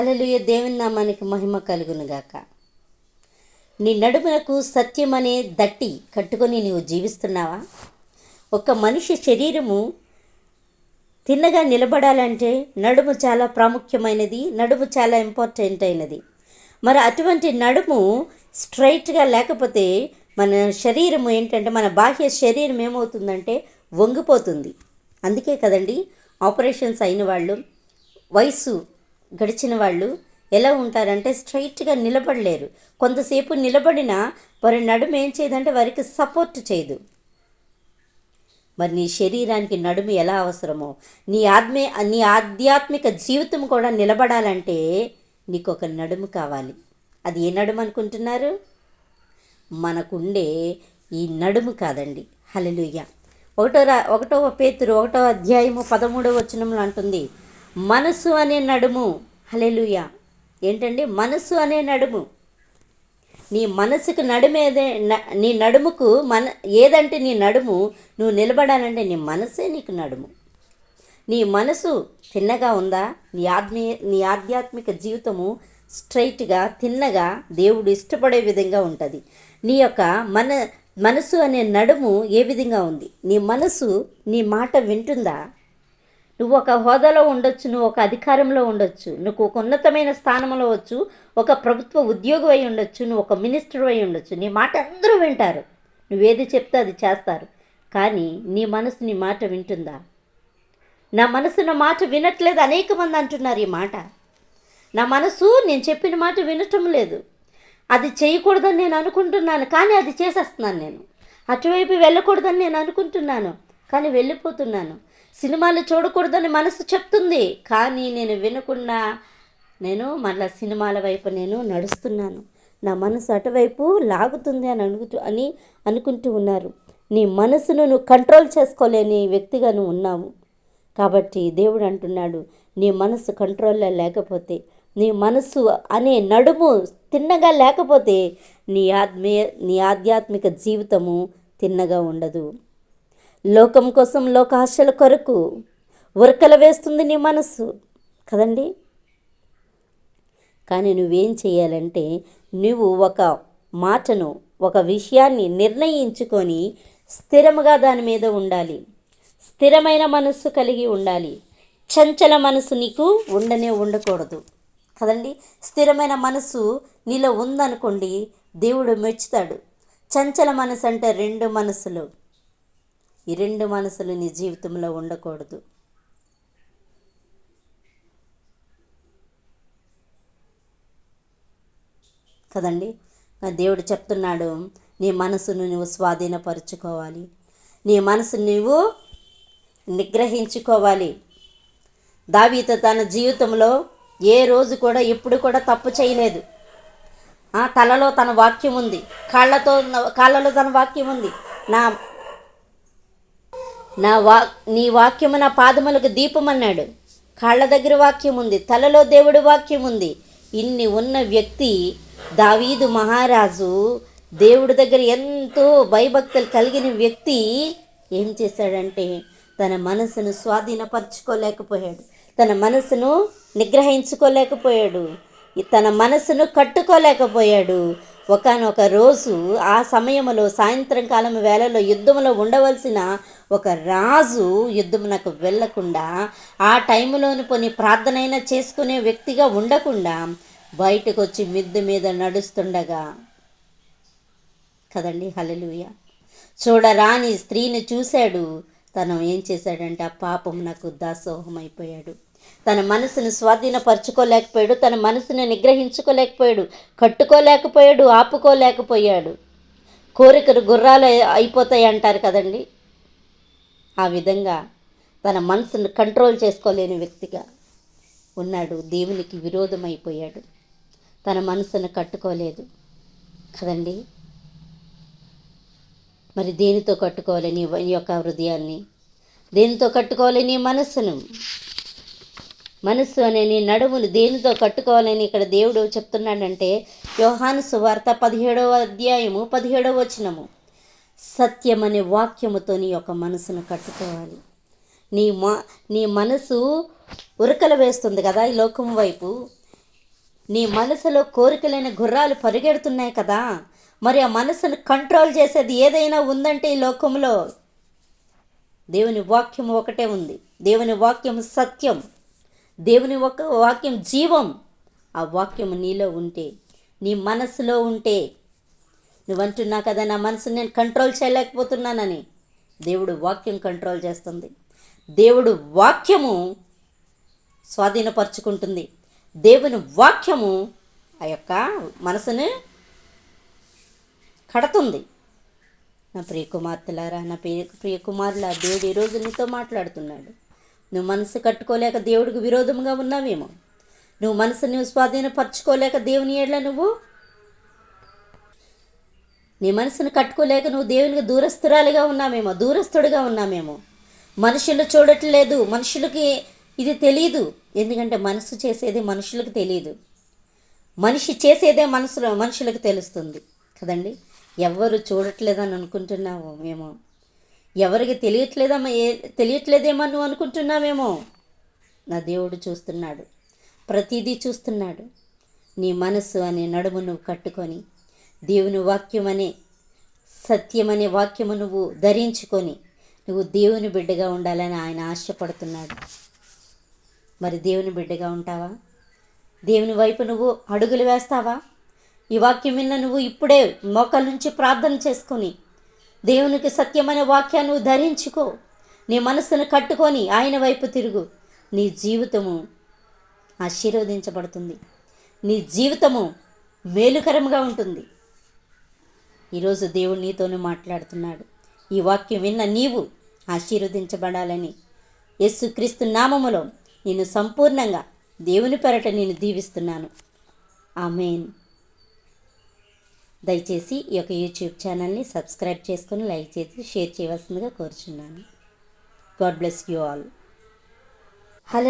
హలలుయ దేవుని నామానికి మహిమ కలుగునుగాక నీ నడుమునకు సత్యం అనే దట్టి కట్టుకొని నీవు జీవిస్తున్నావా? ఒక మనిషి శరీరము తిన్నగా నిలబడాలంటే నడుము చాలా ప్రాముఖ్యమైనది నడుము చాలా ఇంపార్టెంట్ అయినది. మరి అటువంటి నడుము స్ట్రైట్గా లేకపోతే మన శరీరం ఏంటంటే మన బాహ్య శరీరం ఏమవుతుందంటే వంగిపోతుంది. అందుకే కదండి ఆపరేషన్స్ అయిన వాళ్ళు వయసు గడిచిన వాళ్ళు ఎలా ఉంటారంటే స్ట్రైట్గా నిలబడలేరు. కొంతసేపు నిలబడినా వారి నడుము ఏం చేయదంటే వారికి సపోర్ట్ చేయదు. మరి నీ శరీరానికి నడుము ఎలా అవసరమో నీ ఆత్మే నీ ఆధ్యాత్మిక జీవితం కూడా నిలబడాలంటే నీకు ఒక నడుము కావాలి. అది ఏ నడుము అనుకుంటున్నారు? మనకుండే ఈ నడుము కాదండి. హలలుయ్య ఒకటో రా ఒకటో పేతురు ఒకటో అధ్యాయము పదమూడవ వచనంలో అంటుంది మనసు అనే నడుము. హలెలుయ ఏంటండి? మనసు అనే నడుము. నీ మనసుకు నడుమేదే నీ నడుముకు మన ఏదంటే నీ నడుము నువ్వు నిలబడాలంటే నీ మనసే నీకు నడుము. నీ మనసు తిన్నగా ఉందా? నీ ఆత్మీయ నీ ఆధ్యాత్మిక జీవితము స్ట్రైట్గా తిన్నగా దేవుడు ఇష్టపడే విధంగా ఉంటుంది. నీ యొక్క మన మనసు అనే నడుము ఏ విధంగా ఉంది? నీ మనసు నీ మాట వింటుందా? నువ్వు ఒక హోదాలో ఉండొచ్చు నువ్వు ఒక అధికారంలో ఉండొచ్చు నువ్వు ఒక ఉన్నతమైన స్థానంలో వచ్చు ఒక ప్రభుత్వ ఉద్యోగం అయి ఉండొచ్చు నువ్వు ఒక మినిస్టర్ అయి ఉండొచ్చు. నీ మాట అందరూ వింటారు. నువ్వేది చెప్తే అది చేస్తారు. కానీ నీ మనసు నీ మాట వింటుందా? నా మనసు నా మాట వినట్లేదు అనేక మంది అంటున్నారు ఈ మాట. నా మనసు నేను చెప్పిన మాట వినటం లేదు. అది చేయకూడదని నేను అనుకుంటున్నాను కానీ అది చేసేస్తున్నాను నేను. అటువైపు వెళ్ళకూడదని నేను అనుకుంటున్నాను కానీ వెళ్ళిపోతున్నాను. సినిమాలు చూడకూడదని మనసు చెప్తుంది. కానీ నేను వినకుండా నేను మళ్ళీ సినిమాల వైపు నేను నడుస్తున్నాను. నా మనసు అటువైపు లాగుతుంది అని అనుకుంటూ అని అనుకుంటూ ఉన్నారు. నీ మనసును నువ్వు కంట్రోల్ చేసుకోలేని వ్యక్తిగా నువ్వు ఉన్నావు. కాబట్టి దేవుడు అంటున్నాడు నీ మనసు కంట్రోల్లో లేకపోతే నీ మనసు అనే నడుము తిన్నగా లేకపోతే నీ ఆత్మీయ నీ ఆధ్యాత్మిక జీవితము తిన్నగా ఉండదు. లోకం కోసం లోకాశల కొరకు ఉరకల వేస్తుంది నీ మనసు. కదండి? కానీ నువ్వేం చేయాలంటే నువ్వు ఒక మాటను ఒక విషయాన్ని నిర్ణయించుకొని స్థిరముగా దాని మీద ఉండాలి. స్థిరమైన మనస్సు కలిగి ఉండాలి. చంచల మనసు నీకు ఉండనే ఉండకూడదు. కదండి? స్థిరమైన మనసు నీలో ఉందనుకోండి దేవుడు మెచ్చుతాడు. చంచల మనసు అంటే రెండు మనసులు ఈ రెండు మనసులు నీ జీవితంలో ఉండకూడదు కదండి దేవుడు చెప్తున్నాడు నీ మనసును నువ్వు స్వాధీనపరుచుకోవాలి నీ మనసు నువ్వు నిగ్రహించుకోవాలి దావీత తన జీవితంలో ఏ రోజు కూడా ఎప్పుడు కూడా తప్పు చేయలేదు ఆ తలలో తన వాక్యం ఉంది కాళ్ళతో కాళ్ళలో తన వాక్యం ఉంది నా నా వా నీ వాక్యము నా పాదములకు దీపమన్నాడు. కాళ్ళ దగ్గర వాక్యం ఉంది తలలో దేవుడు వాక్యం ఉంది ఇన్ని ఉన్న వ్యక్తి దావీదు మహారాజు దేవుడి దగ్గర ఎంతో భయభక్తులు కలిగిన వ్యక్తి ఏం చేశాడంటే తన మనసును స్వాధీనపరచుకోలేకపోయాడు. తన మనసును నిగ్రహించుకోలేకపోయాడు. తన మనసును కట్టుకోలేకపోయాడు. ఒకనొక రోజు ఆ సమయంలో సాయంత్రం కాలం వేళలో యుద్ధంలో ఉండవలసిన ఒక రాజు యుద్ధమునకు వెళ్ళకుండా ఆ టైంలోని కొన్ని ప్రార్థనైనా చేసుకునే వ్యక్తిగా ఉండకుండా బయటకు వచ్చి మిద్దు మీద నడుస్తుండగా. కదండి? హలలుయ చూడరాని స్త్రీని చూశాడు. తను ఏం చేశాడంటే? ఆ పాపం నాకు దాసోహం అయిపోయాడు తన మనసును స్వాధీనపరచుకోలేకపోయాడు తన మనసును నిగ్రహించుకోలేకపోయాడు కట్టుకోలేకపోయాడు ఆపుకోలేకపోయాడు. కోరికలు గుర్రాలు అయిపోతాయి అంటారు కదండి. ఆ విధంగా తన మనసును కంట్రోల్ చేసుకోలేని వ్యక్తిగా ఉన్నాడు దేవునికి విరోధమైపోయాడు. తన మనసును కట్టుకోలేదు కదండి. మరి దేనితో కట్టుకోవాలి నీ యొక్క హృదయాన్ని? దేనితో కట్టుకోవాలి నీ మనసును? మనస్సు అనే నీ నడుమును దేనితో కట్టుకోవాలని ఇక్కడ దేవుడు చెప్తున్నాడంటే యోహాను సువార్త పదిహేడవ అధ్యాయము పదిహేడవ వచనము. సత్యం అనే వాక్యముతో నీ యొక్క మనసును కట్టుకోవాలి. నీ మా నీ మనసు ఉరకలు వేస్తుంది కదా ఈ లోకం వైపు. నీ మనసులో కోరికలైన గుర్రాలు పరిగెడుతున్నాయి కదా. మరి ఆ మనసును కంట్రోల్ చేసేది ఏదైనా ఉందంటే ఈ లోకంలో? దేవుని వాక్యం ఒకటే ఉంది. దేవుని వాక్యం సత్యం. దేవుని ఒక వాక్యం జీవం. ఆ వాక్యం నీలో ఉంటే నీ మనసులో ఉంటే నువ్వంటున్నా కదా నా మనసుని నేను కంట్రోల్ చేయలేకపోతున్నానని. దేవుడు వాక్యం కంట్రోల్ చేస్తుంది. దేవుడు వాక్యము స్వాధీనపరుచుకుంటుంది. దేవుని వాక్యము ఆ యొక్క మనసును కడుతుంది. నా ప్రియ కుమార్తెలారా నా ప్రియ ప్రియ కుమారుల దేవుడు ఈరోజు నీతో మాట్లాడుతున్నాడు. నువ్వు మనసు కట్టుకోలేక దేవుడికి విరోధంగా ఉన్నావేమో? నువ్వు మనసుని స్వాధీనపరచుకోలేక దేవుని ఏళ్ళ నువ్వు? నీ మనసును కట్టుకోలేక నువ్వు దేవునికి దూరస్తురాలిగా ఉన్నామేమో దూరస్తుడిగా ఉన్నామేమో మనుషులు చూడట్లేదు. మనుషులకి ఇది తెలియదు ఎందుకంటే మనసు చేసేది మనుషులకు తెలియదు మనిషి చేసేదే మనసులో మనుషులకు తెలుస్తుంది. కదండి? ఎవ్వరు చూడట్లేదని అనుకుంటున్నావు మేము ఎవరికి తెలియట్లేదమ్మా ఏ తెలియట్లేదేమో నువ్వు అనుకుంటున్నావేమో. నా దేవుడు చూస్తున్నాడు ప్రతిదీ చూస్తున్నాడు. నీ మనస్సు అనే నడుము నువ్వు కట్టుకొని దేవుని వాక్యం అనే సత్యం అనే వాక్యము నువ్వు ధరించుకొని నువ్వు దేవుని బిడ్డగా ఉండాలని ఆయన ఆశపడుతున్నాడు. మరి దేవుని బిడ్డగా ఉంటావా? దేవుని వైపు నువ్వు అడుగులు వేస్తావా? ఈ వాక్యం విన్న నువ్వు ఇప్పుడే మోకాల నుంచి ప్రార్థన చేసుకొని దేవునికి సత్యమైన వాక్యాన్ని ధరించుకో. నీ మనస్సును కట్టుకొని ఆయన వైపు తిరుగు. నీ జీవితము ఆశీర్వదించబడుతుంది. నీ జీవితము మేలుకరంగా ఉంటుంది. ఈరోజు దేవుడు నీతోనే మాట్లాడుతున్నాడు. ఈ వాక్యం విన్న నీవు ఆశీర్వదించబడాలని. యేసుక్రీస్తు నామములో నేను సంపూర్ణంగా దేవుని పెరట నేను దీవిస్తున్నాను. ఆమెన్. దయచేసి ఈ యొక్క యూట్యూబ్ ఛానల్ని సబ్స్క్రైబ్ చేసుకొని లైక్ చేసి షేర్ చేయవలసిందిగా కోరుచున్నాను. God bless you all.